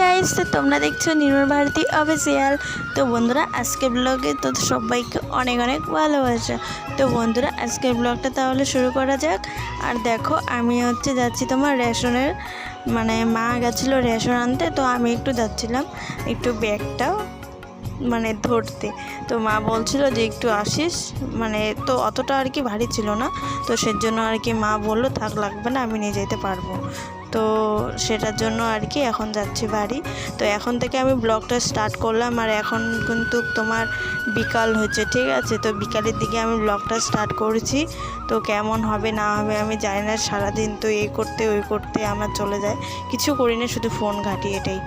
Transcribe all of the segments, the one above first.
Guys তো তোমরা দেখছ নির্মল ভারতী অফিসিয়াল তো বন্ধুরা আজকে ব্লগে তো সবাইকে অনেক অনেক ভালোবাসা। তো বন্ধুরা, আজকের ব্লগটা তাহলে শুরু করা যাক। আর দেখো, আমি হচ্ছে যাচ্ছি তোমার রেশনের মানে মা গেছিল রেশন আনতে, তো আমি একটু যাচ্ছিলাম একটু ব্যাগটাও মানে ধরতে। তো মা বলছিল যে একটু আসিস মানে তো অতটা আর কি ভারী ছিল না। তো সেজন্য আর কি মা বলল, থাক, লাগবে না, আমি নিয়ে যেতে পারব। তো সেটার জন্য আর কি এখন যাচ্ছি বাড়ি। তো এখন থেকে আমি ব্লগটা স্টার্ট করলাম আর এখন কিন্তু তোমার বিকাল হচ্ছে ঠিক আছে? তো বিকালের দিকে আমি ব্লগটা স্টার্ট করেছি। তো কেমন হবে, না হবে আমি জানি না, সারাদিন তো এই করতে ওই করতে আমার চলে যায় কিছু করি না, শুধু ফোন ঘাঁটি এটাই।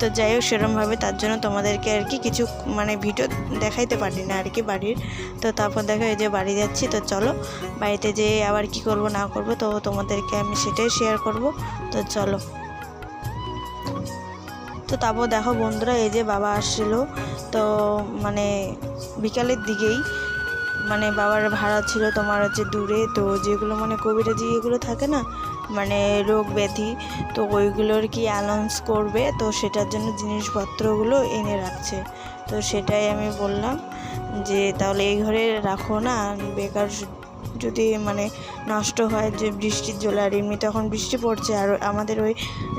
তো যাই হোক, সেরমভাবে তার জন্য তোমাদেরকে আর কি কিছু মানে ভিডিও দেখাইতে পারি না আর কি বাড়ির। তো তারপর দেখো, এই যে বাড়ি যাচ্ছি, তো চলো বাড়িতে যেয়ে আবার কি করব, না করব, তো তোমাদেরকে আমি সেটাই শেয়ার করব। তো চলো। তো তারপর দেখো বন্ধুরা, এই যে বাবা আসছিল। তো মানে বিকালের দিকেই মানে বাবার ভাড়া ছিল তোমার হচ্ছে দূরে। তো যেগুলো মানে কবিরাজি এগুলো থাকে না মানে রোগ ব্যাধি, তো ওইগুলোর কি অ্যানাউন্স করবে? তো সেটার জন্য জিনিসপত্রগুলো এনে রাখছে। তো সেটাই আমি বললাম যে তাহলে এই ঘরে রাখো না, বেকার যদি মানে নষ্ট হয় যে বৃষ্টির জল আর এমনি তখন বৃষ্টি পড়ছে, আর আমাদের ওই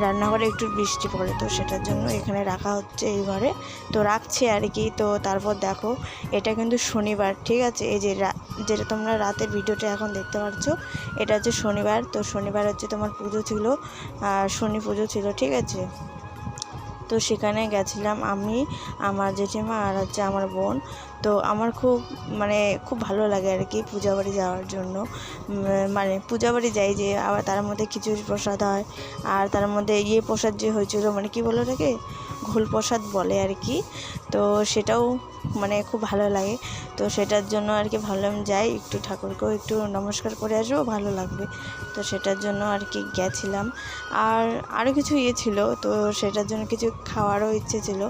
রান্নাঘরে একটু বৃষ্টি পড়ে, তো সেটার জন্য এখানে রাখা হচ্ছে এই ঘরে। তো রাখছে আর কি, তো তারপর দেখো, এটা কিন্তু শনিবার, ঠিক আছে? এই যে যেটা তোমরা রাতের ভিডিওটা এখন দেখতে পাচ্ছ, এটা হচ্ছে শনিবার, তো শনিবার হচ্ছে তোমার পুজো ছিল, আর শনি পুজো ছিল, ঠিক আছে? তো সেখানে গেছিলাম আমি, আমার জেঠিমা আর হচ্ছে আমার বোন। তো আমার খুব মানে খুব ভালো লাগে আর কি পূজা বাড়ি যাওয়ার জন্য। মানে পূজা বাড়ি যাই যে আবার তার মধ্যে খিচুড়ি প্রসাদ হয়। আর তার মধ্যে ইয়ে প্রসাদ যে হয়েছিল মানে কি বলো ওটাকে? ঘোল প্রসাদ বলে আর কি। তো সেটাও মানে খুব ভালো লাগে। তো সেটার জন্য আর কি ভাবলাম যাই, একটু ঠাকুরকেও একটু নমস্কার করে আসব, ভালো লাগবে। তো সেটার জন্য আর কি গেছিলাম। আর আরও কিছু ইয়ে ছিল, তো সেটার জন্য কিছু খাওয়ারও ইচ্ছে ছিল।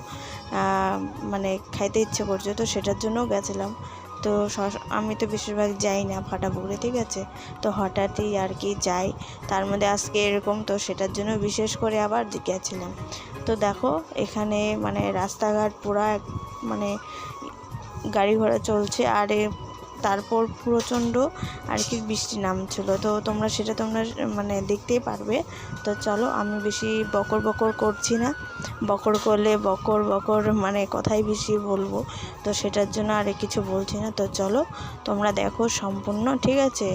মানে খাইতে ইচ্ছে করছে, তো সেটার জন্যও গেছিলাম। তো আমি তো বেশিরভাগ যাই না ফাটা পুকুরে ঠিক আছে? তো হঠাৎই আর কি যাই। তার মধ্যে আজকে এরকম তো সেটার জন্য বিশেষ করে আবার গেছিলাম। তো দেখো, এখানে মানে রাস্তাঘাট পুরা মানে গাড়ি ঘোড়া চলছে। আর তারপর প্রচণ্ড আর কি বৃষ্টি নামছিল। তো তোমরা সেটা তোমরা মানে দেখতেই পারবে। তো চলো, আমি বেশি বকর বকর করছি না। বকর করলে বকর বকর মানে কথাই বেশি বলব। তো সেটার জন্য আর কিছু বলছি না। তো চলো, তোমরা দেখো সম্পূর্ণ, ঠিক আছে?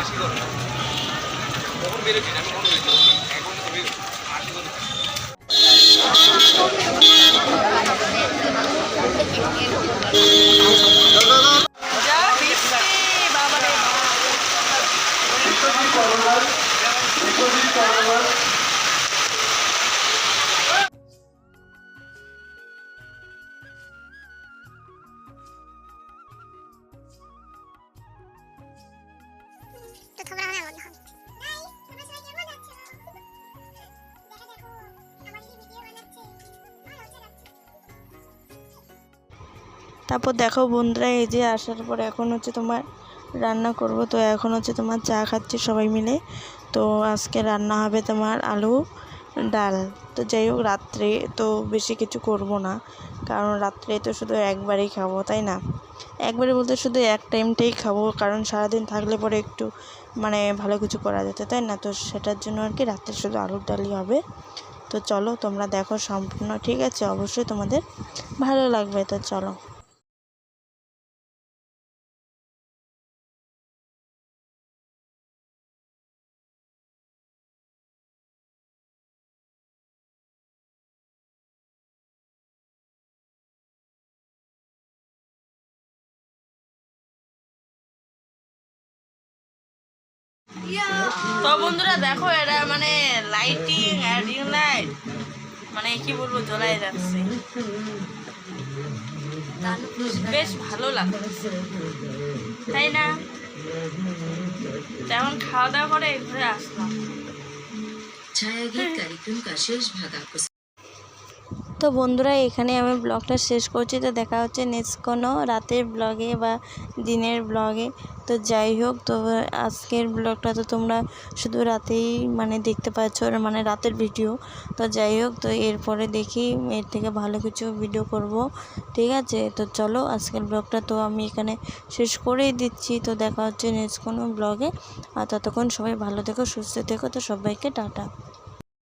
আশি করো। কখন বেরোচ্ছি আমি কখন বেরোচ্ছি এখন তো বেরো আশি করো। তো তারপর দেখো বন্ধুরা, এই যে আসার পর এখন হচ্ছে তোমার রান্না করব। তো এখন হচ্ছে তোমার চা খাচ্ছি সবাই মিলে। তো আজকে রান্না হবে তোমার আলু, ডাল। তো যাই হোক, রাত্রে তো বেশি কিছু করব না। কারণ রাত্রে তো শুধু একবারই খাব, তাই না? একবারে বলতে শুধু এক টাইমটাই খাব, কারণ সারাদিন থাকলে পরে একটু মানে ভালো কিছু করা যেত, তাই না? তো সেটার জন্য আর কি রাত্রে শুধু আলুর ডালই হবে। তো চলো, তোমরা দেখো সম্পূর্ণ, ঠিক আছে? অবশ্যই তোমাদের ভালো লাগবে, তো চলো। তো বন্ধুরা দেখো এটা মানে লাইটিং রিং লাইট মানে কি বলবো জ্বলাই রাখছে বেশ ভালো লাগছে তাই না তেমন খাওয়া দাওয়া করে ঘুরে আসলাম छायागीत कार्यक्रम का शेष भाग आपको তো বন্ধুরা, এখানে আমি ব্লগটা শেষ করছি। তো দেখা হচ্ছে নেক্সট কোনো রাতের ব্লগে বা দিনের ব্লগে। তো যাই হোক, তো আজকের ব্লগটা তো তোমরা শুধু রাতেই মানে দেখতে পাচ্ছ মানে রাতের ভিডিও তো যাই হোক, তো এরপরে দেখি এর থেকে ভালো কিছু ভিডিও করব। ঠিক আছে? তো চলো, আজকের ব্লগটা তো আমি এখানে শেষ করেই দিচ্ছি। তো দেখা হচ্ছে নেক্সট কোনো ব্লগে। আর ততক্ষণ সবাই ভালো থেকো, সুস্থ থেকো। তো সবাইকে টাটা।